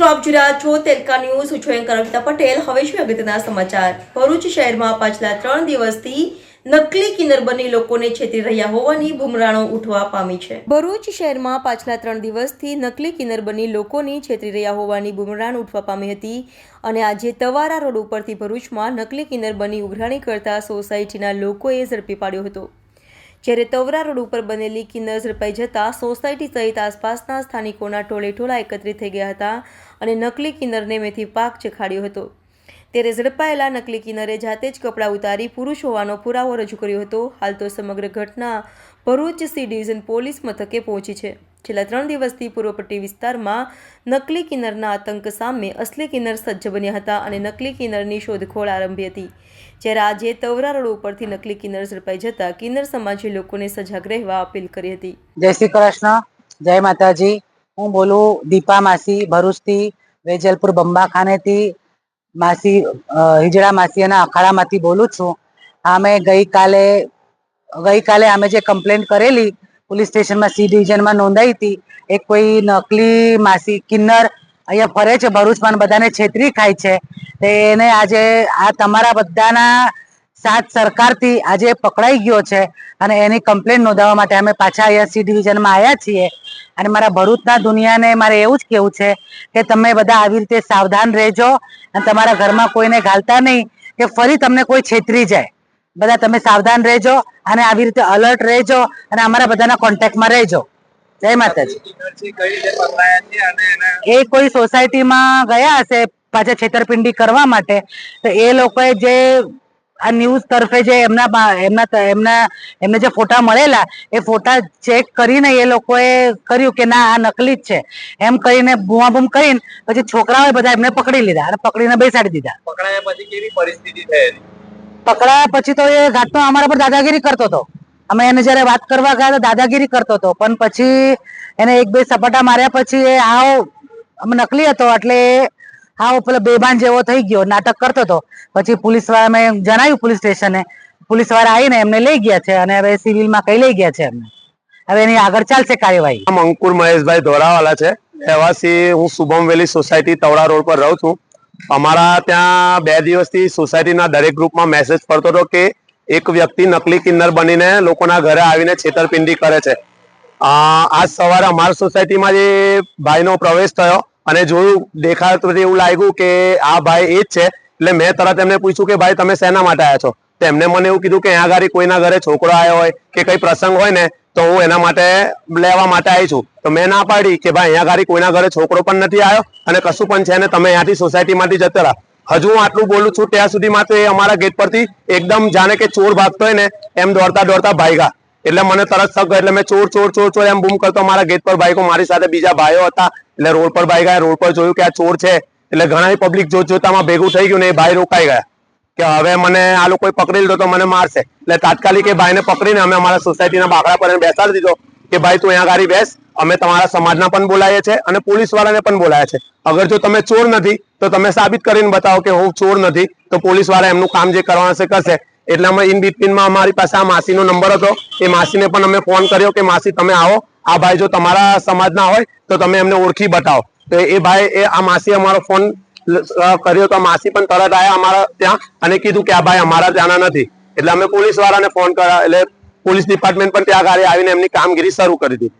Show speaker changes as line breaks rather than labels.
મિત્રો આપ જોઈ રહ્યા છો તેલકા ન્યૂઝ. હું છું અર્પિતા પટેલ. હવે છે અગત્યના સમાચાર. ભરૂચ શહેરમાં પાછલા ત્રણ દિવસથી નકલી કિન્નર બની લોકોને છેતરી રહ્યા હોવાની બુમરાણો ઉઠવા પામી છે. ભરૂચ શહેરમાં પાછલા ત્રણ દિવસથી નકલી કિન્નર બની લોકોની છેતરી રહ્યા હોવાની બુમરાણ ઉઠવા પામી હતી અને આજે તવારા રોડ ઉપરથી ભરૂચમાં નકલી કિન્નર બની ઉઘરાણી કરતા સોસાયટીના લોકોએ ઝડપી પાડ્યો હતો. જ્યારે તવરા રોડ ઉપર બનેલી કિન્નર ઝડપાઈ જતા સોસાયટી સહિત આસપાસના સ્થાનિકોના ટોળે ટોળા એકત્રિત થઈ ગયા હતા અને નકલી કિન્નરને મેથી પાક ચખાડ્યો હતો. ત્યારે ઝડપાયેલા નકલી કિન્નરે જાતે જ કપડાં ઉતારી પુરુષ હોવાનો પુરાવો રજૂ કર્યો હતો. હાલ તો સમગ્ર ઘટના ભરૂચ સી ડિવિઝન પોલીસ મથકે પહોંચી છે. છેલ્લા ત્રણ દિવસથી પૂર્વ પટ્ટી વિસ્તારમાં નકલી કિન્નરના આતંક સામે અસલી કિન્નર સજ્જ બન્યા હતા અને નકલી કિન્નરની શોધખોળ આરંભી હતી. જ્યારે આજે તવરા રોડ ઉપરથી નકલી કિન્નર ઝડપાઈ જતા કિન્નર સમાજે લોકોને સજાગ રહેવા અપીલ કરી હતી.
જય શ્રી કૃષ્ણ, જય માતાજી. હું બોલું દીપા માસી ભરૂચથી, વેજલપુર બંબાખાનેથી, માસી હિજડા માસી અને અખાડામાંથી બોલું છું. અમે ગઈકાલે ગઈકાલે અમે જે કમ્પ્લેન કરેલી પોલીસ સ્ટેશનમાં સી ડિવિઝનમાં નોંધાઈ હતી. એક કોઈ નકલી માસી, કિન્નર અહીંયા ફરે છે ભરૂચમાં બધાને છેતરી ખાય છે. તે એને આજે આ તમારા બધાના સાત સરકારથી આજે પકડાઈ ગયો છે અને એની કમ્પ્લેન નોંધાવવા માટે અમે પાછા અહીંયા સી ડિવિઝનમાં આવ્યા છીએ. અને મારા ભરૂચના દુનિયાને મારે એવું જ કહેવું છે કે તમે બધા આવી રીતે સાવધાન રહેજો અને તમારા ઘરમાં કોઈને ઘાલતા નહીં કે ફરી તમને કોઈ છેતરી જાય. બધા તમે સાવધાન રહેજો અને આવી રીતે અલર્ટ રહેજો અને અમારા બધાના કોન્ટેક્ટમાં રહેજો. જય માતાજી. એ કોઈ સોસાયટીમાં ગયા હશે પાછા છેતરપિંડી કરવા માટે, તો એ લોકોએ જે આ ન્યૂઝ તરફે જે એમના એમના એમના, એમને જે ફોટા મળેલા, એ ફોટા ચેક કરીને એ લોકોએ કર્યું કે ના, આ નકલી જ છે. એમ કરીને બૂમાબૂમ કરીને પછી છોકરાઓએ બધા એમને પકડી લીધા અને પકડીને બેસાડી દીધા.
પકડાયા પછી કેવી પરિસ્થિતિ થયેલી?
પકડાયા પછી તો એ ઘાટનો અમારા પર દાદાગીરી કરતો હતો. અમે એને જયારે વાત કરવા ગયા દાદાગીરી કરતો હતો. પણ પછી એને એક બે સપાટા માર્યા પછી એ આવો નકલી હતો એટલે આવો પેલો બેભાન જેવો થઈ ગયો, નાટક કરતો હતો. પછી પોલીસવાળા મેં જણાવ્યું પોલીસ સ્ટેશને પોલીસવાળા આવીને એમને લઈ ગયા છે અને હવે સિવિલમાં કઈ લઈ ગયા છે એમને. હવે એની આગળ ચાલશે કાર્યવાહી.
અંકુર મહેશભાઈ ધોરાવાલા છે. રહેવાસી હું Shubham valley society Tavda road પર રહું છું. અમારા ત્યાં બે દિવસથી સોસાયટીના દરેક ગ્રુપમાં મેસેજ પડતો હતો કે એક વ્યક્તિ નકલી કિન્નર બનીને લોકોના ઘરે આવીને છેતરપિંડી કરે છે. આજ સવારે અમારા સોસાયટીમાં જે ભાઈનો પ્રવેશ થયો અને જોયું દેખાતું એવું લાગ્યું કે આ ભાઈ એ જ છે. એટલે મેં તરત એમને પૂછ્યું કે ભાઈ તમે શેના માટે આવ્યા છો? તો એમને મને એવું કીધું કે અહીંયા ગાડી કોઈના ઘરે છોકરો આવ્યો હોય કે કઈ પ્રસંગ હોય ને તો હું એના માટે લેવા માટે આવી છું. તો મેં ના પાડી કે ભાઈ, અહીંયા ગાડી કોઈના ઘરે છોકરો પણ નથી આવ્યો અને કશું પણ છે ને, તમે અહીંયાથી સોસાયટીમાંથી જતા રહ્યા હજુ હું આટલું બોલું છું, ત્યાં સુધી તો એ અમારા ગેટ પરથી એકદમ જાણે કે ચોર ભાગતો હોય ને, એમ દોડતા દોડતા ભાઈગા એટલે મને તરત શક એટલે મેં ચોર ચોર ચોર ચોર એમ બૂમ કરતો મારા ગેટ પર ભાઈકો મારી સાથે બીજા ભાઈઓ હતા. એટલે રોડ પર ભાઈ ગયા, રોડ પર જોયું કે આ ચોર છે. એટલે ઘણા પબ્લિક જોત જોતામાં ભેગું થઈ ગયું ને એ ભાઈ રોકાઈ ગયા. કે હવે મને આ લોકોએ પકડી લીધો તો મને મારશે. એટલે તાત્કાલિક એ ભાઈને પકડીને અમે અમારા સોસાયટીના બાકડા પર બેસાડી દીધો કે ભાઈ તું અહીંયા ગાડી બેસ, અમે તમારા સમાજના પણ બોલાવીએ છીએ અને પોલીસ વાળાને પણ બોલાયા છે અગર જો તમે ચોર નથી, તો તમે સાબિત કરીને બતાવો કે હું ચોર નથી, તો પોલીસવાળા એમનું કામ જે કરવાનું છે કરશે. એટલે અમે ઇન બિટવીનમાં અમારી પાસે આ માસીનો નંબર હતો. એ માસીને પણ અમે ફોન કર્યો કે માસી તમે આવો. આ ભાઈ જો તમારા સમાજના હોય, તો તમે એમને ઓળખી બતાવો. તો એ ભાઈ એ આ માસી અમારો ફોન કર્યો તો માસી પણ તરત આવ્યા અમારા ત્યાં અને કીધું કે આ ભાઈ અમારા ત્યાંના નથી. એટલે અમે પોલીસ વાળાને ફોન કર્યા, એટલે પોલીસ ડિપાર્ટમેન્ટ પણ ત્યાં આગળ આવીને એમની કામગીરી શરૂ કરી દીધી.